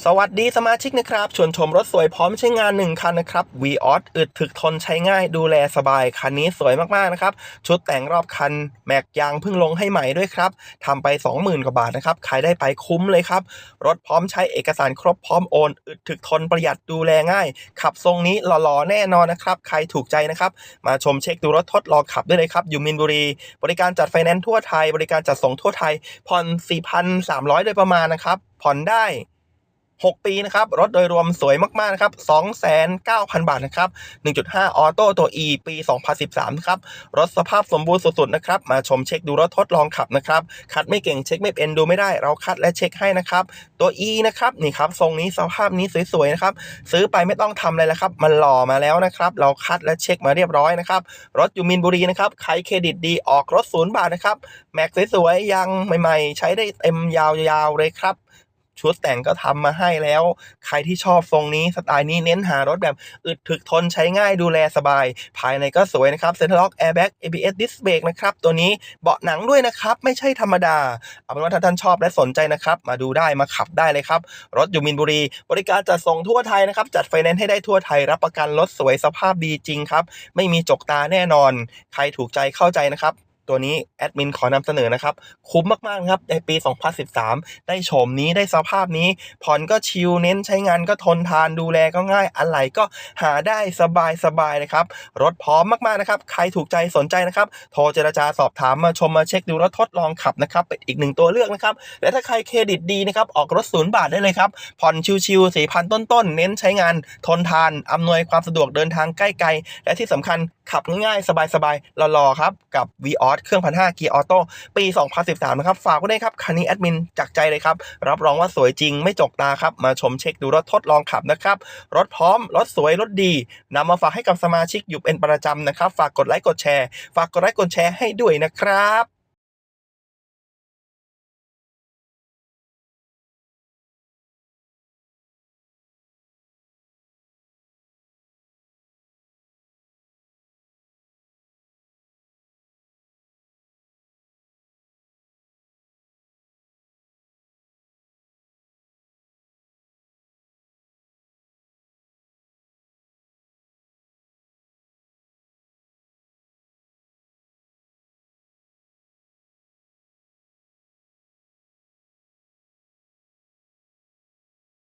สวัสดีสมาชิกนะครับ ชวนชมรถสวยพร้อมใช้งาน 1 คันนะครับ v ีออสอึดถึกทนใช้ง่ายดูแลสบาย คันนี้สวยมากๆนะครับ ชุดแต่งรอบคัน แม็กยางเพิ่งลงให้ใหม่ด้วยครับทำไป 20,000 กว่าบาทนะครับ ขายได้ไปคุ้มเลยครับ รถพร้อมใช้เอกสารครบพร้อมโอน อึดถึกทนประหยัดดูแลง่าย ขับทรงนี้หล่อๆแน่นอนนะครับ ใครถูกใจนะครับ มาชมเช็คดูรถทดลองขับได้เลยครับอยู่มินบุรี บริการจัดไฟแนนซ์ทั่วไทย บริการจัดส่งทั่วไทยผ่อน4,300 โดยประมาณนะครับผ่อนได้ 6 ปีนะครับ รถโดยรวมสวยมากๆนะครับ29,000บาทนะครับ 1.5 ออโต้ตัว E ปี 2013นะครับ รถสภาพสมบูรณ์สุดๆนะครับ มาชมเช็คดูรถทดลองขับนะครับ คัดไม่เก่งเช็คไม่เป็นดูไม่ได้ เราคัดและเช็คให้นะครับ ตัว E นะครับนี่ครับทรงนี้สภาพนี้สวยๆนะครับ ซื้อไปไม่ต้องทำอะไรแล้วครับ มันหล่อมาแล้วนะครับ เราคัดและเช็คมาเรียบร้อยนะครับ รถอยู่มินบุรีนะครับ ใครเครดิตดีออกรถศูนย์บาทนะครับ แม็กสวยๆยังใหม่ๆ ใช้ได้เต็มยาวๆเลยครับ ชุดแต่งก็ทำมาให้แล้ว ใครที่ชอบทรงนี้สไตล์นี้เน้นหารถแบบอึดถึกทนใช้ง่ายดูแลสบาย ภายในก็สวยนะครับเซ็นทรัลล็อกแอร์แบ็ก ABS Disc Brake นะครับตัวนี้เบาะหนังด้วยนะครับ ไม่ใช่ธรรมดา เอาเป็นว่าถ้าท่านชอบและสนใจนะครับ มาดูได้มาขับได้เลยครับ รถอยู่มินบุรี บริการจัดส่งทั่วไทยนะครับ จัดไฟแนนซ์ให้ได้ทั่วไทยรับประกันรถสวยสภาพดีจริงครับไม่มีจกตาแน่นอน ใครถูกใจเข้าใจนะครับ ตัวนี้แอดมินขอนำเสนอนะครับ คุ้มมาก ๆ ครับ ในปี 2013 ได้โฉมนี้ได้สภาพนี้ ผ่อนก็ชิลเน้นใช้งานก็ทนทานดูแลก็ง่ายอะไรก็หาได้สบายสบายๆเลยครับ รถพร้อมมาก ๆ นะครับ ใครถูกใจสนใจนะครับ โทรเจรจาสอบถามมาชมมาเช็คดูรถทดลองขับนะครับเป็นอีกหนึ่งตัวเลือกนะครับ และถ้าใครเครดิตดีนะครับ ออกรถศูนย์บาทได้เลยครับ ผ่อนชิวๆสี่พันต้นๆเน้นใช้งานทนทานอำนวยความสะดวกเดินทางใกล้ๆและที่สำคัญขับง่ายๆสบายๆหล่อๆครับกับ v ีออสเครื่องพันห้าเกียร์ออโต้ปี 2013 นะครับ ฝากไว้ด้วยครับ คันนี้แอดมินจากใจเลยครับ รับรองว่าสวยจริงไม่จกตาครับ มาชมเช็คดูรถทดลองขับนะครับ รถพร้อม รถสวย รถดีนำมาฝากให้กับสมาชิกอยู่เป็นประจำนะครับ ฝากกดไลค์กดแชร์ ฝากกดไลค์กดแชร์ให้ด้วยนะครับ